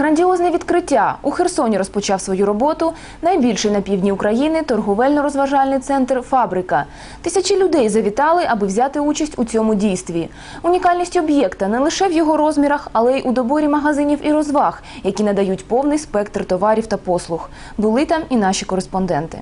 Грандіозне відкриття у Херсоні розпочав свою роботу найбільший на півдні України торговельно-розважальний центр Фабрика. Тисячі людей завітали, аби взяти участь у цьому дійстві. Унікальність об'єкта не лише в його розмірах, але й у доборі магазинів і розваг, які надають повний спектр товарів та послуг. Були там і наші кореспонденти.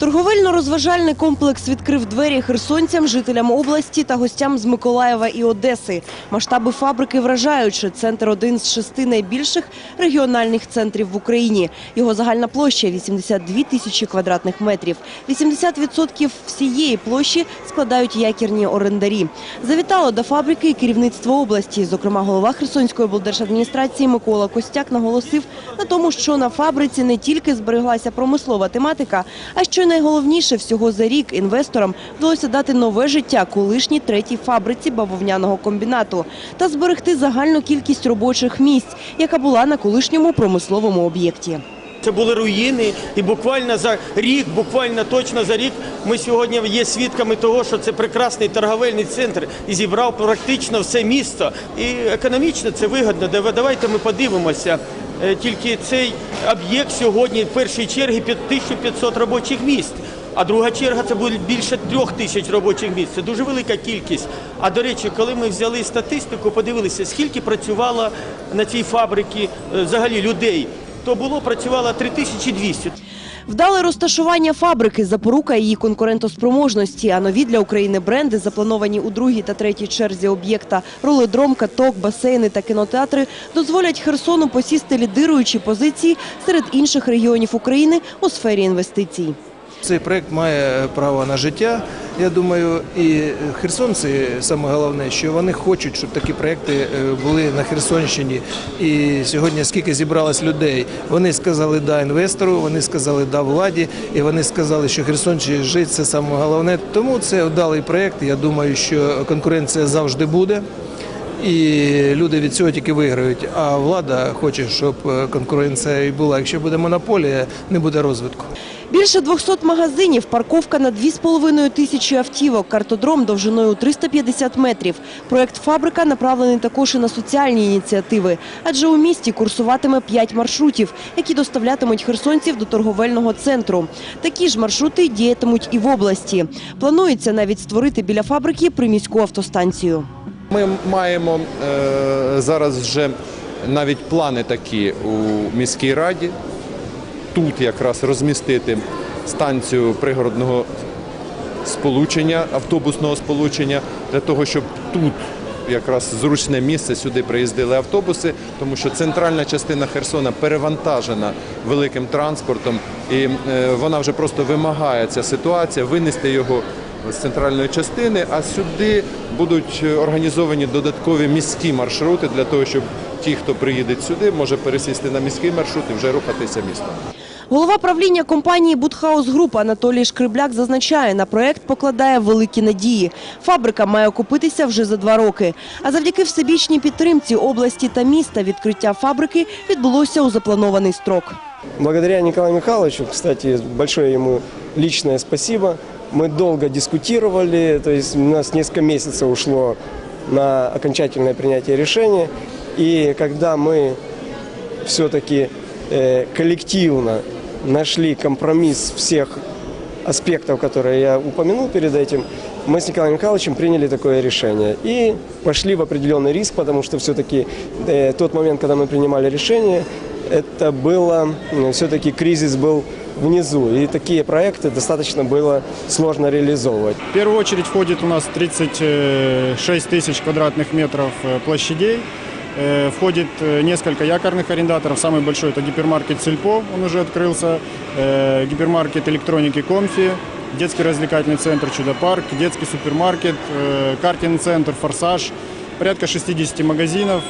Торговельно-розважальний комплекс відкрив двері херсонцям, жителям області та гостям з Миколаєва і Одеси. Масштаби фабрики вражаючі. Центр один з шести найбільших регіональних центрів в Україні. Його загальна площа – 82 тисячі квадратних метрів. 80% всієї площі складають якірні орендарі. Завітало до фабрики і керівництво області. Зокрема, голова Херсонської облдержадміністрації Микола Костяк наголосив на тому, що на фабриці не тільки збереглася промислова тематика, а що найголовніше всього за рік інвесторам вдалося дати нове життя колишній третій фабриці бавовняного комбінату та зберегти загальну кількість робочих місць, яка була на колишньому промисловому об'єкті. Це були руїни, і буквально за рік, буквально точно за рік, ми сьогодні є свідками того, що це прекрасний торговельний центр і зібрав практично все місто. І економічно це вигідно. Дав- Давайте ми подивимося. Е, Тільки цей об'єкт сьогодні в першій черги під 1500 робочих місць. А друга черга це буде більше трьох тисяч робочих місць. Це дуже велика кількість. А до речі, коли ми взяли статистику, подивилися, скільки працювало на цій фабриці е, взагалі людей, то було працювало 3200. Вдале розташування фабрики – запорука її конкурентоспроможності, а нові для України бренди, заплановані у другій та третій черзі об'єкта роледром, каток, басейни та кінотеатри, дозволять Херсону посісти лідируючі позиції серед інших регіонів України у сфері інвестицій. Цей проект має право на життя. Я думаю, і херсонці саме головне, що вони хочуть, щоб такі проекти е, були на Херсонщині. І сьогодні, скільки зібралось людей, вони сказали да інвестору, вони сказали да владі, і вони сказали, що Херсонщині жить це саме головне. Тому це вдалий проект. Я думаю, що конкуренція завжди буде. І люди від цього тільки виграють. А влада хоче, щоб е, конкуренція і була. Якщо буде монополія, не буде розвитку. Більше 200 магазинів, парковка на 2,5 тисячі автівок, картодром довжиною у 350 метрів. Проект «Фабрика» направлений також і на соціальні ініціативи, адже у місті курсуватиме 5 маршрутів, які доставлятимуть херсонців до торговельного центру. Такі ж маршрути діятимуть і в області. Планується навіть створити біля фабрики приміську автостанцію. Ми маємо е, зараз вже навіть плани такі у міській раді. Тут якраз розмістити станцію пригородного сполучення, автобусного сполучення, для того, щоб тут якраз зручне місце сюди приїздили автобуси, тому що центральна частина Херсона перевантажена великим транспортом, і е, вона вже просто вимагає ця ситуація винести його з центральної частини, а сюди будуть організовані додаткові міські маршрути для того, щоб ті, хто приїде сюди, може пересісти на міський маршрут і вже рухатися містом. Голова правління компанії «Будхаус Груп» Анатолій Шкрибляк зазначає, на проект покладає великі надії. Фабрика має окупитися вже за два роки. А завдяки всебічній підтримці області та міста відкриття фабрики відбулося у запланований строк. Благодаря Николаю Михайловичу, кстати, большое ему личное спасибо. Мы долго дискутировали, то есть у нас несколько месяцев ушло на окончательное принятие решения. И когда мы все-таки э, коллективно нашли компромисс всех аспектов, которые я упомянул перед этим, мы с Николаем Михайловичем приняли такое решение. И пошли в определенный риск, потому что все-таки э, тот момент, когда мы принимали решение, это было, все-таки кризис был внизу. И такие проекты достаточно было сложно реализовывать. В первую очередь входит у нас 36 тысяч квадратных метров э, площадей. Э, Входит э, несколько якорных арендаторов. Самый большой это гипермаркет Сельпо, он уже открылся. Гипермаркет электроники Комфи, детский развлекательный центр Чудо-парк, детский супермаркет, картинг-центр Форсаж. Порядка 60 магазинов.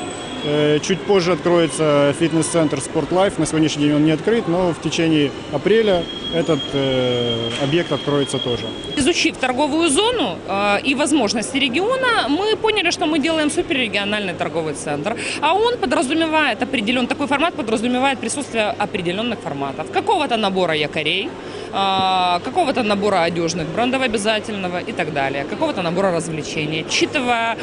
Э, Чуть позже откроется фитнес-центр Спортлайф. На сегодняшний день он не открыт, но в течение апреля этот э, объект откроется тоже. Изучив торговую зону э, и возможности региона, мы поняли, что мы делаем суперрегиональный торговый центр. А он подразумевает определен, такой формат подразумевает присутствие определенных форматов. Какого-то набора якорей, а, какого-то набора одежных, брендового обязательного и так далее, какого-то набора развлечений. Учитывая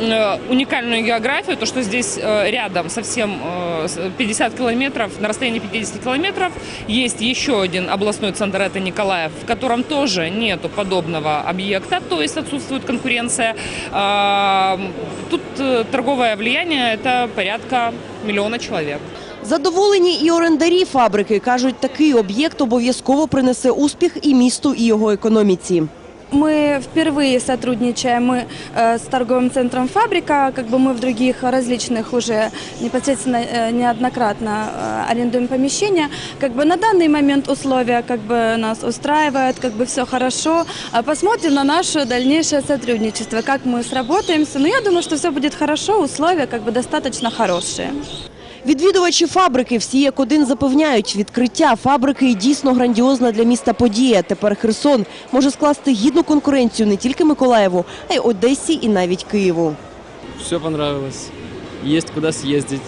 э, уникальную географию, то, что здесь э, рядом совсем э, с- 50 километров, на расстоянии 50 километров есть еще один областной центр, это Николаев, в котором тоже нету подобного объекта, то есть отсутствует конкуренция. А, Тут э, торговое влияние – это порядка миллиона человек. Задоволені і орендарі фабрики. Кажуть, такий об'єкт обов'язково принесе успіх і місту, і його економіці. Мы впервые сотрудничаем мы, э, с торговым центром «Фабрика». Как бы мы в других различных уже непосредственно э, неоднократно э, арендуем помещения. Как бы на данный момент условия как бы нас устраивают, как бы все хорошо. А Посмотрим на наше дальнейшее сотрудничество, как мы сработаемся. Но я думаю, что все будет хорошо, условия как бы достаточно хорошие. Відвідувачі фабрики всі як один запевняють, відкриття фабрики і дійсно грандіозна для міста подія. Тепер Херсон може скласти гідну конкуренцію не тільки Миколаєву, а й Одесі і навіть Києву. Все понравилось. Есть куда съездить,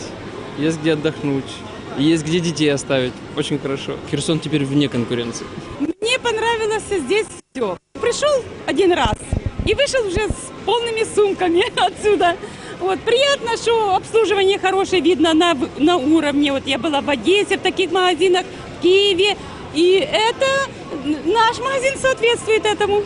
есть где отдохнуть, есть где детей оставить. Очень хорошо. Херсон теперь вне конкуренции. Мне понравилось здесь все. Пришел один раз и вышел уже с полными сумками отсюда. Вот, приятно, что обслуживание хорошее видно на, в- на уровне. Вот я была в Одессе, в таких магазинах, в Киеве. И это н- наш магазин соответствует этому.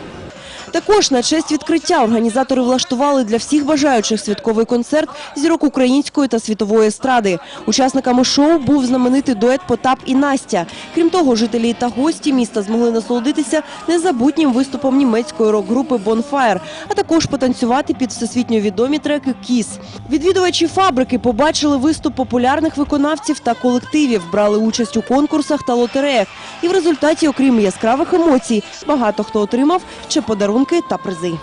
Також на честь відкриття організатори влаштували для всіх бажаючих святковий концерт зірок української та світової естради. Учасниками шоу був знаменитий дует Потап і Настя. Крім того, жителі та гості міста змогли насолодитися незабутнім виступом німецької рок-групи Bonfire, а також потанцювати під всесвітньо відомі треки Кіс. Відвідувачі фабрики побачили виступ популярних виконавців та колективів, брали участь у конкурсах та лотереях. І в результаті, окрім яскравих емоцій, багато хто отримав ще подарунки та призи.